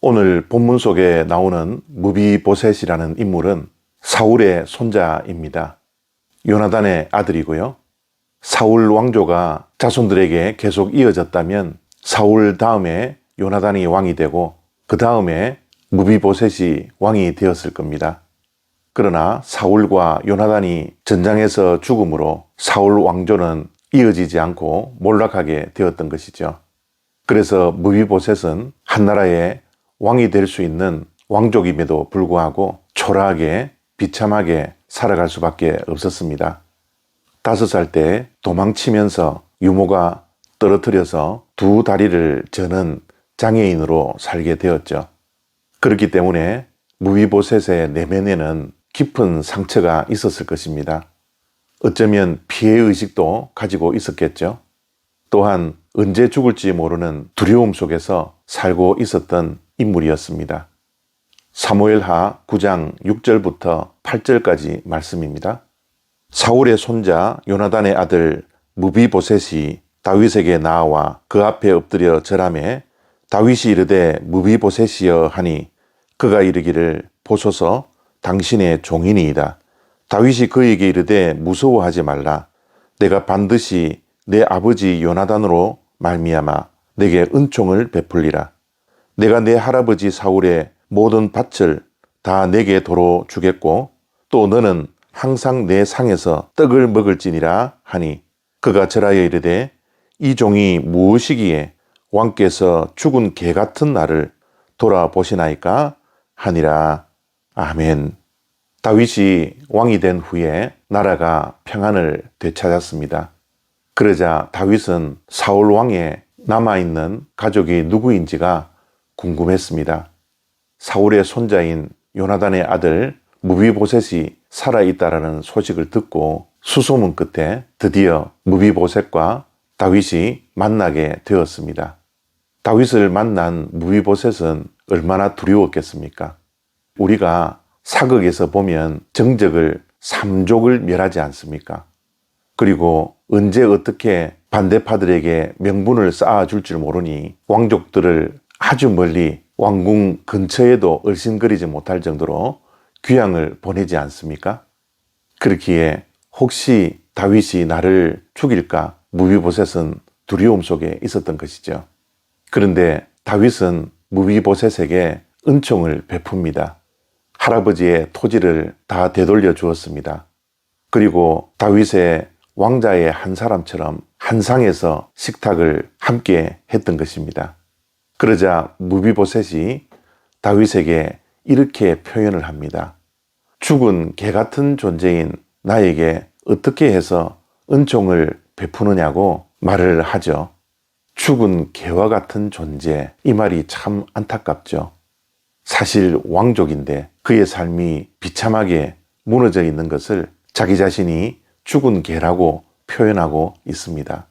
오늘 본문 속에 나오는 무비보셋이라는 인물은 사울의 손자입니다. 요나단의 아들이고요. 사울 왕조가 자손들에게 계속 이어졌다면 사울 다음에 요나단이 왕이 되고 그 다음에 무비보셋이 왕이 되었을 겁니다. 그러나 사울과 요나단이 전장에서 죽음으로 사울 왕조는 이어지지 않고 몰락하게 되었던 것이죠. 그래서 무비보셋은 한나라의 왕이 될 수 있는 왕족임에도 불구하고 초라하게 비참하게 살아갈 수밖에 없었습니다. 다섯 살 때 도망치면서 유모가 떨어뜨려서 두 다리를 저는 장애인으로 살게 되었죠. 그렇기 때문에 무비보셋의 내면에는 깊은 상처가 있었을 것입니다. 어쩌면 피해 의식도 가지고 있었겠죠. 또한 언제 죽을지 모르는 두려움 속에서 살고 있었던 인물이었습니다. 사무엘하 9장 6절부터 8절까지 말씀입니다. 사울의 손자 요나단의 아들 무비보셋이 다윗에게 나와 그 앞에 엎드려 절함에 다윗이 이르되 무비보셋이여 하니 그가 이르기를 보소서 당신의 종인이이다. 다윗이 그에게 이르되 무서워하지 말라. 내가 반드시 내 아버지 요나단으로 말미암아 내게 은총을 베풀리라. 내가 내 할아버지 사울의 모든 밭을 다 내게 도로 주겠고 또 너는 항상 내 상에서 떡을 먹을지니라 하니 그가 절하여 이르되 이 종이 무엇이기에 왕께서 죽은 개 같은 나를 돌아보시나이까 하니라 아멘. 다윗이 왕이 된 후에 나라가 평안을 되찾았습니다. 그러자 다윗은 사울 왕에 남아 있는 가족이 누구인지가 궁금했습니다. 사울의 손자인 요나단의 아들 무비보셋이 살아있다라는 소식을 듣고 수소문 끝에 드디어 무비보셋과 다윗이 만나게 되었습니다. 다윗을 만난 무비보셋은 얼마나 두려웠겠습니까? 우리가 사극에서 보면 정적을 삼족을 멸하지 않습니까? 그리고 언제 어떻게 반대파들에게 명분을 쌓아줄 줄 모르니 왕족들을 아주 멀리 왕궁 근처에도 얼씬거리지 못할 정도로 귀양을 보내지 않습니까? 그렇기에 혹시 다윗이 나를 죽일까 무비보셋은 두려움 속에 있었던 것이죠. 그런데 다윗은 무비보셋에게 은총을 베풉니다. 할아버지의 토지를 다 되돌려 주었습니다. 그리고 다윗의 왕자의 한 사람처럼 한 상에서 식탁을 함께 했던 것입니다. 그러자 무비보셋이 다윗에게 이렇게 표현을 합니다. 죽은 개 같은 존재인 나에게 어떻게 해서 은총을 베푸느냐고 말을 하죠. 죽은 개와 같은 존재. 이 말이 참 안타깝죠. 사실 왕족인데 그의 삶이 비참하게 무너져 있는 것을 자기 자신이 죽은 개라고 표현하고 있습니다.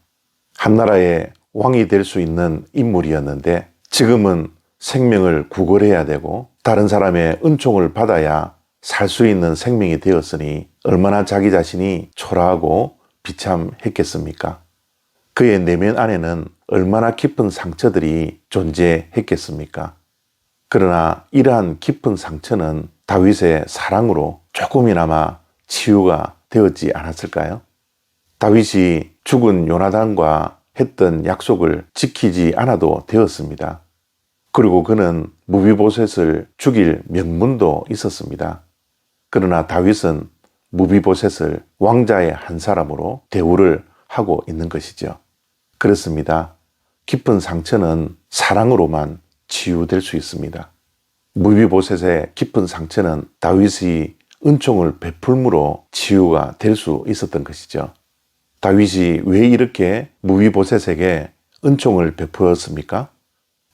한나라의 왕이 될 수 있는 인물이었는데 지금은 생명을 구걸해야 되고 다른 사람의 은총을 받아야 살 수 있는 생명이 되었으니 얼마나 자기 자신이 초라하고 비참했겠습니까? 그의 내면 안에는 얼마나 깊은 상처들이 존재했겠습니까? 그러나 이러한 깊은 상처는 다윗의 사랑으로 조금이나마 치유가 되었지 않았을까요? 다윗이 죽은 요나단과 했던 약속을 지키지 않아도 되었습니다. 그리고 그는 무비보셋을 죽일 명분도 있었습니다. 그러나 다윗은 무비보셋을 왕자의 한 사람으로 대우를 하고 있는 것이죠. 그렇습니다. 깊은 상처는 사랑으로만 치유될 수 있습니다. 무비보셋의 깊은 상처는 다윗이 은총을 베풀므로 치유가 될 수 있었던 것이죠. 다윗이 왜 이렇게 무비보셋에게 은총을 베풀었습니까?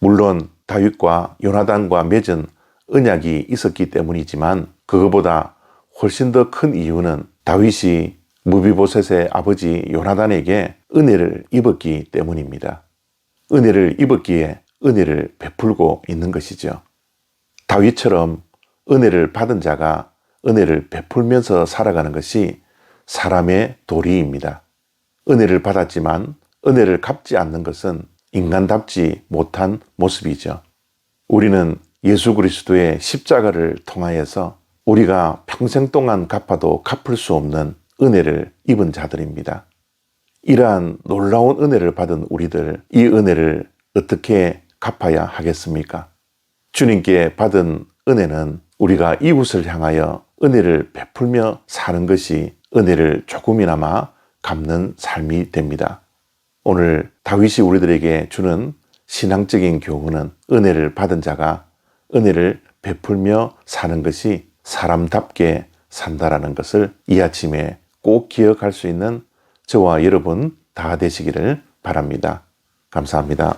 물론 다윗과 요나단과 맺은 언약이 있었기 때문이지만 그것보다 훨씬 더 큰 이유는 다윗이 무비보셋의 아버지 요나단에게 은혜를 입었기 때문입니다. 은혜를 입었기에 은혜를 베풀고 있는 것이죠. 다윗처럼 은혜를 받은 자가 은혜를 베풀면서 살아가는 것이 사람의 도리입니다. 은혜를 받았지만 은혜를 갚지 않는 것은 인간답지 못한 모습이죠. 우리는 예수 그리스도의 십자가를 통하여서 우리가 평생 동안 갚아도 갚을 수 없는 은혜를 입은 자들입니다. 이러한 놀라운 은혜를 받은 우리들, 이 은혜를 어떻게 갚아야 하겠습니까? 주님께 받은 은혜는 우리가 이웃을 향하여 은혜를 베풀며 사는 것이 은혜를 조금이나마 갚는 삶이 됩니다. 오늘 다윗이 우리들에게 주는 신앙적인 교훈은 은혜를 받은 자가 은혜를 베풀며 사는 것이 사람답게 산다라는 것을 이 아침에 꼭 기억할 수 있는 저와 여러분 다 되시기를 바랍니다. 감사합니다.